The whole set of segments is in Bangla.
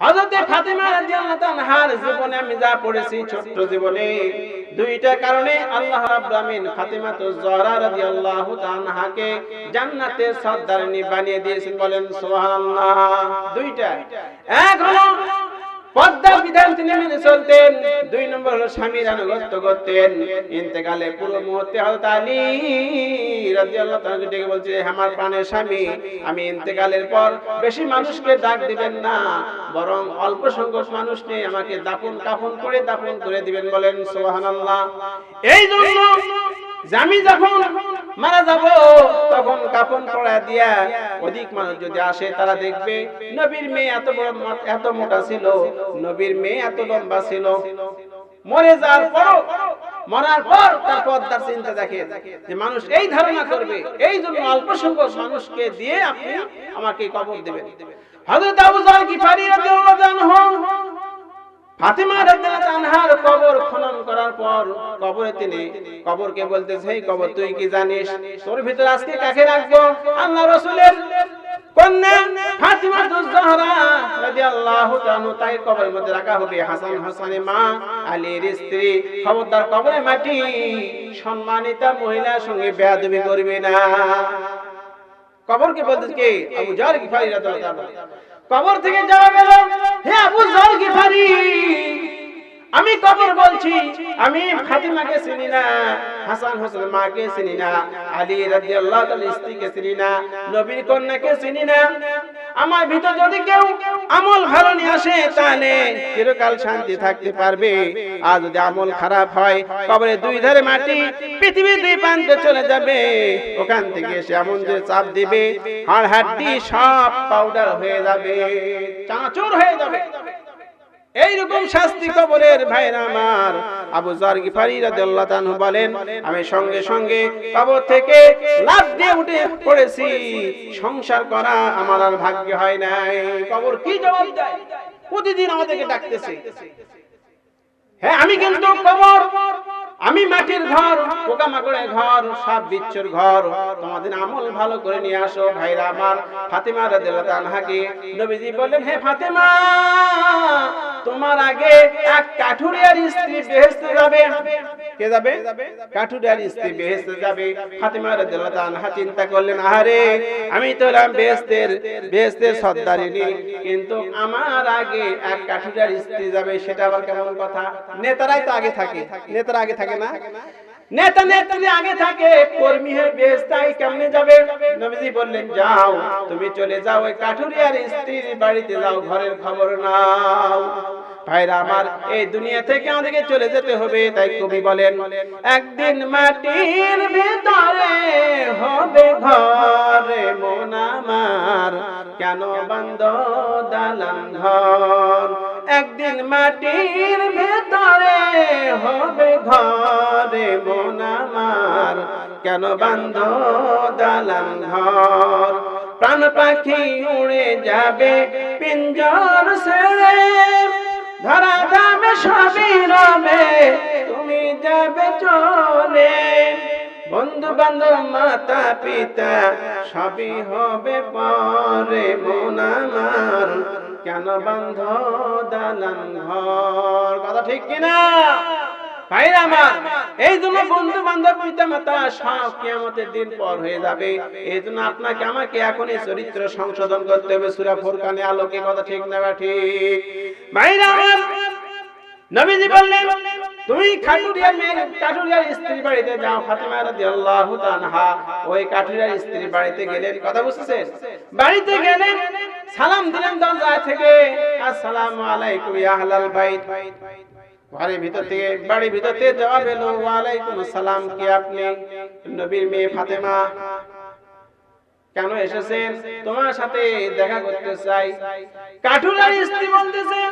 হযরতে ফাতেমা রাদিয়াল্লাহু তাআলার জীবনে আমি যা পড়েছি ছোট্ট জীবনে, দুইটা কারণে আল্লাহ রাব্বুল আমিন ফাতেমা তো জহরা রাদিয়াল্লাহু তাআলাকে জান্নাতের সর্দারনি বানিয়ে দিয়েছেন, বলেন সুবহানাল্লাহ। দুইটা, এক হলো পদ্মার বিধান তিনি মেনে চলতেন। দুই নম্বর হলো স্বামীর আনুগত্য করতেন। ইন্তেকালে পুরো মুহূর্তে হযরত আলী রাদিয়াল্লাহু তাআলা ডেকে বলছে আমার প্রাণের স্বামী, আমি ইন্তেকালের পর বেশি মানুষকে ডাক দিবেন না, বরং অল্প সংখ্যক মানুষ নিয়ে আমাকে দাফন কাফন করে দাফন করে দিবেন বলেন সুবহানাল্লাহ। এই জন্য আমি যখন মারা যাব, তখন কাফন পড়া দিয়া অধিক মানুষ যদি আসে, তারা দেখবে নবীর মেয়ে এত বড় এত মোটা ছিল, নবীর মেয়ে এত লম্বা ছিল। মরে যাওয়ার পর মরার পর তার পদ্মার চিন্তা দেখে যে মানুষ এই ধারণা করবে, এই জন্য অল্প সংখ্যক মানুষকে দিয়ে আপনি আমাকে কবর দেবেন। হযরত আবু জাহল গিফারি রাদিয়াল্লাহু আনহু কবর খনন করার পর কবরে তিনি কবরকে কবর স্ত্রী, খবরদার কবরে মাটি, সম্মানিতা মহিলার সঙ্গে বেয়াদবি করবে না। কবরকে বলতে কে? আবু কবর থেকে যারা গেল। হে আবু জার গিফারি, আমি কবর বলছি, আমি ফাতিমাকে চিনি না, হাসান হোসেনের মাকে চিনি না, আলী রাদিয়াল্লাহু তাআলা স্ত্রীকে চিনি না, নবীর কন্যাকে চিনি না। আমার ভিতর যদি কেউ আমল ভালো নিয়ে আসে, তাহলে চিরকাল শান্তি থাকতে পারবে। আর যদি আমল খারাপ হয়, কবরে দুই ধারে মাটি, পৃথিবীর দুই প্রান্তে চলে যাবে। ওখান থেকে এসে এমন যে চাপ দিবে, হাড় হাড্ডি সব পাউডার হয়ে যাবে চাচুর হয়ে যাবে। এইরকম শাস্তি কবরের ভাইরা আমার। আবু জার গিফারি রাদিয়াল্লাহু তাআলা বলেন, আমি সঙ্গে সঙ্গে কবর থেকে লাফ দিয়ে উঠে পড়েছি। সংসার করা আমার আর ভাগ্য হয় নাই। কবর কি জবাব দেয়? প্রতিদিন আমাদেরকে ডাকতেছে। হ্যাঁ আমি কিন্তু কবর, আমি মাটির ঘর, পোকামাকড়ের ঘর, সাপ বিচ্ছুর ঘর। তোমাদের আমল ভালো করে নিয়ে আসো, ভাইরা আমার। ফাতেমা রাদিয়াল্লাহু তাআলাকে নবীজি বললেন, হে ফাতেমা তোমার আগে এক কাঠুরিয়ার স্ত্রী বেহেস্তে যাবে। কে যাবে? কাঠুরিয়ার স্ত্রী বেহেস্তে যাবে। ফাতেমা রাদিয়াল্লাহু আনহা চিন্তা করলেন আরে আমি তো হলাম বেহেস্তের সর্দারি সর্দারিনী। কিন্তু আমার আগে এক কাঠুরিয়ার স্ত্রী যাবে, সেটা আবার কেমন কথা? নেতারাই তো আগে থাকে। নেতারা আগে থাকে না। নেতা নেত্রী আগে থাকে কর্মী হয়ে বেস্তাই কেমনে যাবে? নবীজি বললেন, যাও, তুমি চলে যাও ওই কাঠুরিয়ার স্ত্রীর বাড়িতে যাও, ঘরের খবর নাও। ভাইরা, আমার এই দুনিয়া থেকে আমাদেরকে চলে যেতে হবে। তাই কবি বলেন, একদিন মাটির ভিতরে হবে ঘরে মন আমার, কেন বন্ধ দালান ঘর? একদিন মাটির ভেতরে হবে ঘরে মন আমার। কেন বান্ধ দালান ঘর? প্রাণ পাখি উড়ে যাবে পিঞ্জর ছেড়ে। ধরা যাবে সবই রবে, তুমি যাবে চলে। বন্ধু বান্ধব মাতা, পিতা, সবই হবে পরে মন কেন বন্ধ দালান ঘর? কথা ঠিক কিনা? ভাইরা আমার দিন পর হয়ে যাবে। আপনাকে, আমাকে চরিত্র সংশোধন করতে হবে। সুরা ফুরকানে আলোকে, কথা ঠিক না ঠিক? ভাইরা আমার নবীজি বললেন, তুমি খাটুরিয়ার মেয়ের কাঠুরিয়ার স্ত্রী বাড়িতে যাও, ফাতেমা রাদিয়াল্লাহু তাআলা, ওই কাঠুরিয়ার স্ত্রী বাড়িতে গেলেন কথা বুঝছেন? বাড়িতে গেলেন সালাম দিলেন দরজা থেকে, আসসালামু আলাইকুম ইয়া আহলাল বাইত। ঘরের ভিতর থেকে, বাড়ির ভিতর থেকে জবাব এলো, ওয়ালাইকুম আসসালাম, কে আপনি? নবীর মেয়ে ফাতেমা, কেন এসেছেন? তোমার সাথে দেখা করতে চাই। কাঠুরিয়ার স্ত্রী বলতেছেন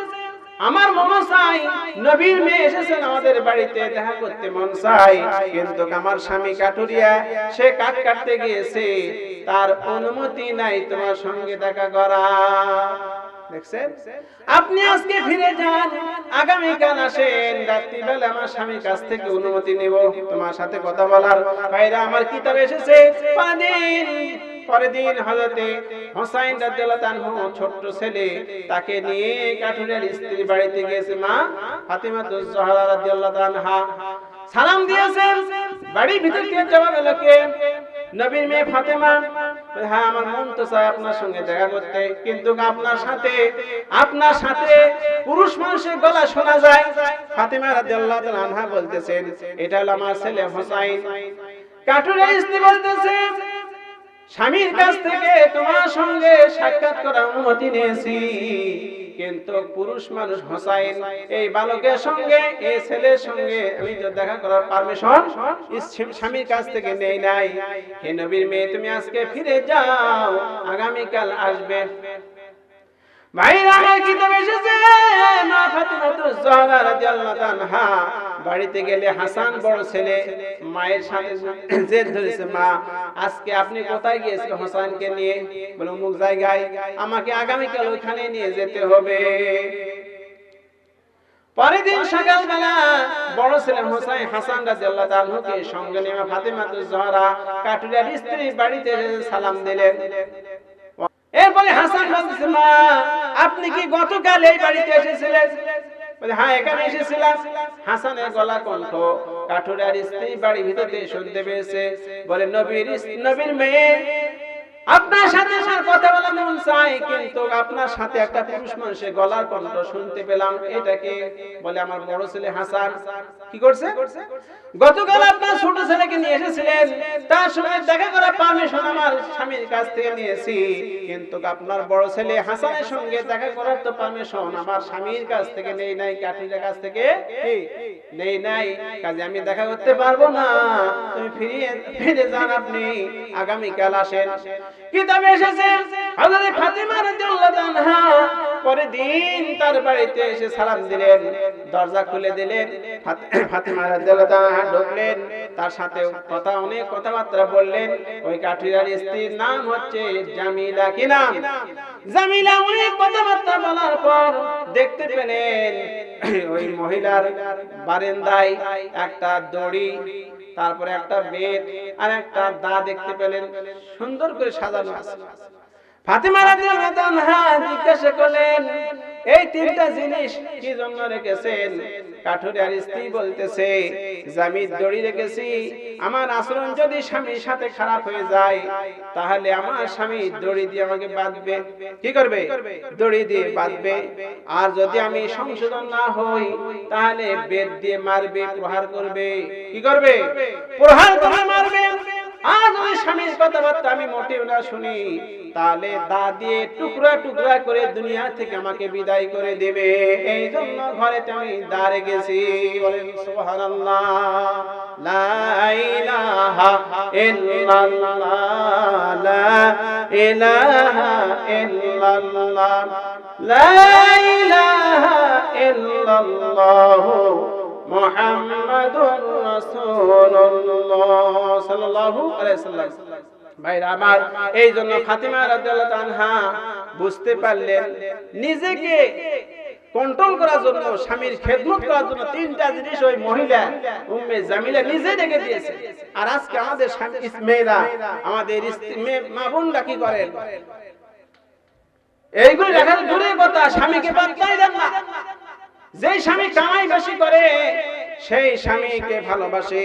আমার মন চাই নবীর মেয়ে এসেছেন আমাদের বাড়িতে, দেখা করতে মন চাই কিন্তু আমার স্বামী কাটুরিয়া সে কাট কাটতে গিয়েছে। তার অনুমতি নাই তোমার সঙ্গে দেখা করা। আপনি আজকে ফিরে যান, আগামী কাল আসেন, রাত্রিবেলা আমার স্বামীর কাছ থেকে অনুমতি নেব, তোমার সাথে কথা বলার। বাইরে আমার কিতাব এসেছে। পরের দিন হযরতে হোসাইন ছোট্ট ছেলে, তাকে নিয়ে কাঠুরের স্ত্রী বাড়িতে গিয়েছে মা ফাতিমাতুজ জহরা সালাম দিয়েছেন। বাড়ির ভিতর কে জবাব এলো কে? নবীর মেয়ে ফাতেমা। হ্যাঁ আমার মন তো চায় আপনার সঙ্গে দেখা করতে। কিন্তু আপনার সাথে আপনার সাথে পুরুষ মানুষের গলা শোনা যায়। ফাতেমা রাদিয়াল্লাহু আনহা বলতেছেন, এটা হলো আমার ছেলে হোসাইন। কাটুরে স্ত্রী বলতেছেন স্বামীর কাছ থেকে তোমার সঙ্গে সাক্ষাৎ করার অনুমতি নিয়েছি। কিন্তু পুরুষ মানুষ হোসাইন, এই বালকের সঙ্গে, এই ছেলের সঙ্গে আমি তো দেখা করার পারমিশন স্বামীর কাছ থেকে নেই নাই। হে নবীর মেয়ে, তুমি আজকে ফিরে যাও, আগামীকাল আসবে। ভাইরা আমার কিতাব এসেছে? মা ফাতিমাতুজ জহরা রাদিয়াল্লাহু তাআলা বাড়িতে গেলে হাসান বড় ছেলে, মায়ের সাথে জেদ ধরেছে, মা, আজকে আপনি কোথায় গিয়েছিলেন হাসানকে নিয়ে? বলে, অমুক জায়গায় আমাকে আগামীকাল ওখানে নিয়ে যেতে হবে। পরের দিন সকালবেলা বড় ছেলে হোসাইন হাসান রাদিয়াল্লাহু তাআলাকে সঙ্গে নিয়ে ফাতিমাতুজ জহরা কাটুরিয়ার স্ত্রী বাড়িতে সালাম দিলেন। এরপরে হাসান বলতেছে, মা, আপনি কি গতকাল এই বাড়িতে এসেছিলেন? হ্যাঁ এখানে এসেছিলাম। হাসানের গলা কণ্ঠ কাঠুরার স্ত্রী বাড়ির ভিতরে শুনতে পেয়েছে। বলে, নবীর নবীর মেয়ে আপনার সাথে আমার কথা বলা মন চাই, কিন্তু আপনার সাথে একটা পুরুষ মানুষের গলার কণ্ঠ শুনতে পেলাম। এটাকে বলে আমার বড় ছেলে হাসান। কি করছে? গতকাল আপনার ছোট ছেলেকে নিয়ে এসেছিলেন। তার সঙ্গে দেখা করা পারমিশন আমার স্বামীর কাছ থেকে নিয়েছি। কিন্তু আপনার বড় ছেলে হাসানের সঙ্গে দেখা করার তো পারমিশন আমার স্বামীর কাছ থেকে নেই নাই কাঠির কাছ থেকে নেই নাই। কাজে আমি দেখা করতে পারব না। তুমি ফিরিয়ে ফিরে যান আপনি। আগামী কাল আসেন। কিতাবে এসেছে, হযরত ফাতিমা রাদিয়াল্লাহু আনহা পরে দিন তার বাড়িতে এসে সালাম দিলেন, দরজা খুলে দিলেন ফাতিমা রাদিয়াল্লাহু আনহা ঢুকলেন, তার সাথে কথা, অনেক কথাবার্তা বললেন, ওই কাঠিরার স্ত্রীর নাম হচ্ছে জামিলা কি নাম? জামিলা অনেক কথাবার্তা বলার পর দেখতে পেলেন, ওই মহিলার বারান্দায় একটা দড়ি তারপরে একটা বেড আর একটা দা দেখতে পেলেন, সুন্দর করে সাজানো আছে। ফাতেমা রাদিয়াল্লাহু আনহা জিজ্ঞাসা করলেন এই তিনটা জিনিস কি জন্য রেখেছেন? কাঠুরিয়ার স্ত্রী বলতেছে, জামির দড়ি রেখেছি। আমার আচরণ যদি স্বামীর সাথে খারাপ হয়ে যায়, তাহলে আমার স্বামী দড়ি দিয়ে আমাকে বাঁধবে। কি করবে? দড়ি দিয়ে বাঁধবে। আর যদি আমি সংশোধন না হই, তাহলে বেদ দিয়ে মারবে, প্রহার করবে। কি করবে? প্রহার করে মারবে। আর যদি স্বামীর কথাবার্তা আমি মোটেও না শুনি তাহলে দা দিয়ে টুকরা টুকরা করে দুনিয়া থেকে আমাকে বিদায় করে দেবে। এই জন্য ঘরেতে আমি দাঁড়ে গেছি বলেন সুবহানাল্লাহ। লা ইলাহা লা সাল্লাল্লাহু আলাইহি সাল্লাম ভাইরা আমার, এই জন্য ফাতিমা তাআলা বুঝতে পারলেন, নিজেকে কন্ট্রোল করার জন্য, স্বামীর খেদমত করার জন্য তিনটা জিনিস ওই মহিলা, উম্মে জামিলা নিজে রেখে দিয়েছে। আর আজকে আমাদের স্বামী মেয়েরা, আমাদের মা বোনরা কি করেন? এইগুলি দেখার দূরে কথা, স্বামীকে পাত্তাই দেন না। যে স্বামী কামাই বেশি করে, সেই স্বামীকে ভালোবাসে।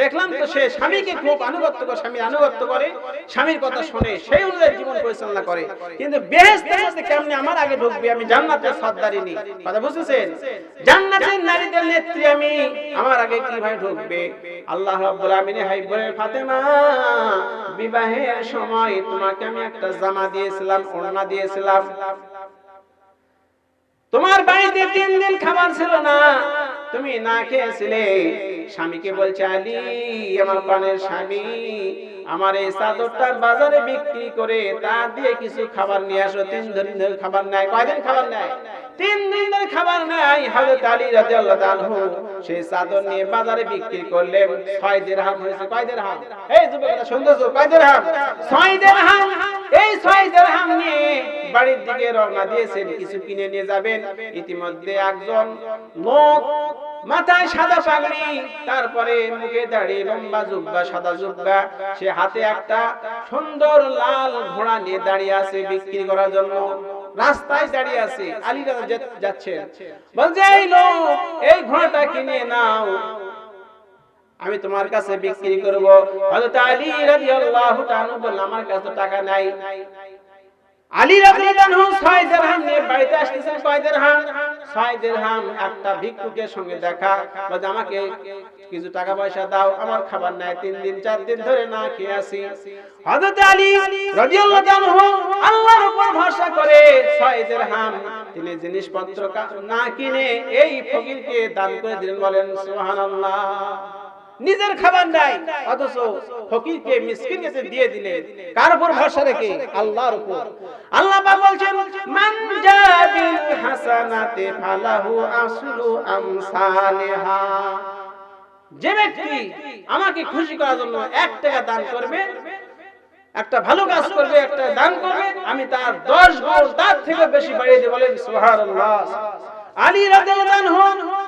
দেখলাম তো সে স্বামীকে খুব আনুগত্য করে স্বামীর আনুগত্য করে, স্বামীর কথা শুনে সেই অনুযায়ী জীবন পরিচালনা করে। কিন্তু কেমনে আমার আগে ঢুকবে আমি জান্নাতের সর্দারিনী। কথা বুঝতেছেন? জান্নাতের নারীদের নেত্রী আমি, আমার আগে কীভাবে ঢুকবে? আল্লাহ রাব্বুল আমিন হাই বলে ফাতেমা, বিবাহের সময় তোমাকে আমি একটা জামা দিয়েছিলাম, ওড়না দিয়েছিলাম। তোমার বাড়িতে তিন দিন খাবার ছিল না, তুমি না খেয়েছিলে। স্বামীকে বলছে আলী আমার প্রাণের স্বামী আমার এই চাদরটা বাজারে বিক্রি করে তা দিয়ে কিছু খাবার নিয়ে আসো তিন দিন ধরে খাবার নেয়। কয়দিন খাবার নেয়? তিন দিন ধরে খাবার নেয়। হযরত আলী রাদিয়াল্লাহু তাআলা সেই চাদর নিয়ে বাজারে বিক্রি করলেন। ছয় দিরহাম হয়েছে। কয় দিরহাম? এই যুবকেরা শুনতেছো কয় দিরহাম? ছয় দিরহাম। এই ছয় দিরহাম নিয়ে বাড়ির দিকে রওনা দিয়েছেন। কিছু কিনে নিয়ে যাবেন। ইতিমধ্যে একজন লোক মাথায় সাদা পাগড়ি, তারপরে মুখে দাঁড়িয়ে লম্বা জুব্বা, সাদা জুব্বা। সে হাতে একটা সুন্দর লাল ঘোড়া নিয়ে দাঁড়িয়ে আছে বিক্রি করার জন্য। রাস্তায় দাঁড়িয়ে আছে আলী রাজা যাচ্ছে। বলছে, এই লোক, এই ঘোড়াটা কিনে নাও। আমি তোমার কাছে বিক্রি করব। হযরত আলী রাদিয়াল্লাহু তাআলা বললেন আমার কাছে টাকা নাই। আলী রাদিয়াল্লাহু আনহু 6 দিরহাম নিয়ে বাড়িতে আসতেছেন, কয় দিরহাম? 6 হাম একটা ভিক্ষুকের সঙ্গে দেখা। বলে, আমাকে কিছু টাকা পয়সা দাও, আমার খাবার নাই, তিন দিন, চার দিন ধরে না খেয়ে আসি। হযরত আলী রাদিয়াল্লাহু আনহু আল্লাহর উপর ভরসা করে 6 হাম তিনি জিনিসপত্র না কিনে এই ফকিরকে দান করে দিলেন। বলেন, সুবহানাল্লাহ। নিজের খাবার নাই, অথচ ফকিরকে মিসকিন কাছে দিয়ে দিলেন কার উপর ভরসা রেখে? আল্লাহর উপর। আল্লাহ পাক বলছেন, মান জাবিল হাসানাতে ফালাহু আসলু আমসালিহা। যে ব্যক্তি আমাকে খুশি করার জন্য এক টাকা দান করবে, একটা ভালো কাজ করবে, একটা দান করবে, আমি তার দশ গুণ তার থেকে বেশি বাড়িয়ে দেব বলেন সুবহানাল্লাহ। আলী রাদিয়াল্লাহু আনহু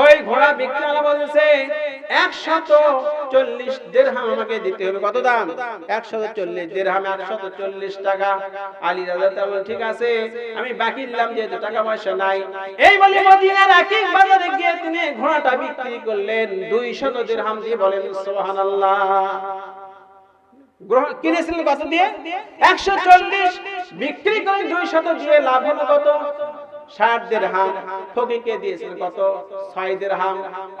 ওই ঘোড়া বিক্রিওয়ালা বলছে একশত চল্লিশ দেড়হাম আমাকে দিতে হবে। কত দাম? একশত চল্লিশ দেড়হাম একশত চল্লিশ টাকা। আলী রাজা তা বলল, ঠিক আছে আমি বাকি দিলাম যেহেতু টাকা পয়সা নাই। এই বলে মদিনার আকিক বাজারে গিয়ে তিনি ঘোড়াটা বিক্রি করলেন। দুই শত দেড়হাম দিয়ে বলেন সুবহানাল্লাহ। গ্রহণ কিনেছিলেন কত দিয়ে? একশো চল্লিশ। বিক্রি করে দুই শত দিয়ে লাভ হলো কত? ষাট ফকিকে কত? ছয়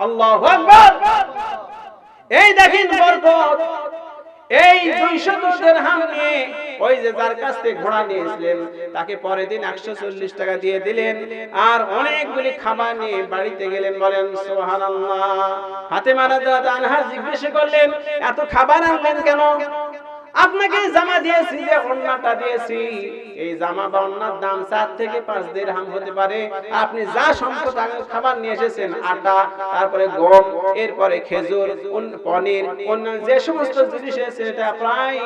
আল্লাহু এই দেখেন বরকত। এই ওই যে যার কাছ থেকে ঘোড়া নিয়েছিলেন তাকে পরের দিন একশো চল্লিশ টাকা দিয়ে দিলেন। আর অনেকগুলি খাবার নিয়ে বাড়িতে গেলেন বলেন সুবহানাল্লাহ। হাতে মারা দাদা আনহা জিজ্ঞেস করলেন এত খাবার আনলেন কেন? আপনাকে জামা দিয়েছি যে ওন্নাটা দিয়েছি। এই জামা বা ওন্নার দাম চার থেকে পাঁচ দিরহাম হতে পারে। আপনি যা সম্পদ খাবার নিয়ে এসেছেন, আটা, তারপরে গম, এরপরে খেজুর পনির অন্য যে সমস্ত জিনিস এসেছে এটা প্রায়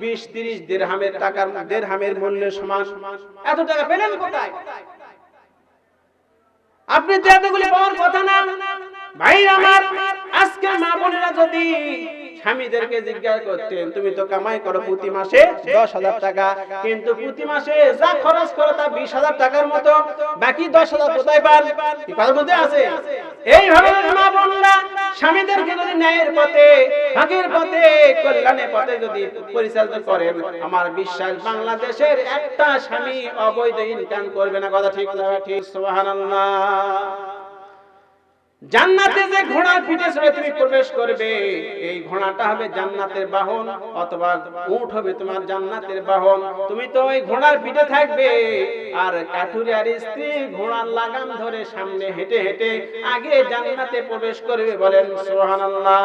বিশ তিরিশ দেড়হামের টাকার দেড়হামের মূল্যের সমান। এত টাকা পেলেন কোথায়? আপনি তো এতগুলি পাওয়ার কথা না। ভাই আমার, আজকে মা বোনেরা যদি স্বামীদেরকে জিজ্ঞাসা তুমি তো কামাই করো প্রতি মাসে দশ হাজার টাকা। কিন্তু প্রতি মাসে যা খরচ করো তা বিশ হাজার টাকার মতো, বাকি দশ হাজার কোথায় পান? কথা বুঝতে আছে? এইভাবে মা স্বামীদেরকে যদি ন্যায়ের পথে হকের পথে, কল্যাণের পথে যদি পরিচালিত করেন, আমার বিশ্বাস বাংলাদেশের একটা স্বামী অবৈধ ইনকাম করবে না। কথা ঠিক ঠিক, সুবহানাল্লাহ। জান্নাতে যে ঘোড়ার পিঠে চড়ে তুমি প্রবেশ করবে, এই ঘোড়াটা হবে জান্নাতের বাহন, অথবা উট হবে তোমার জান্নাতের বাহন। তুমি তো ওই ঘোড়ার পিঠে থাকবে, আর কাঠুরিয়ার স্ত্রী ঘোড়ার লাগাম ধরে সামনে হেঁটে হেঁটে আগে জান্নাতে প্রবেশ করবে বলেন, সুবহানাল্লাহ।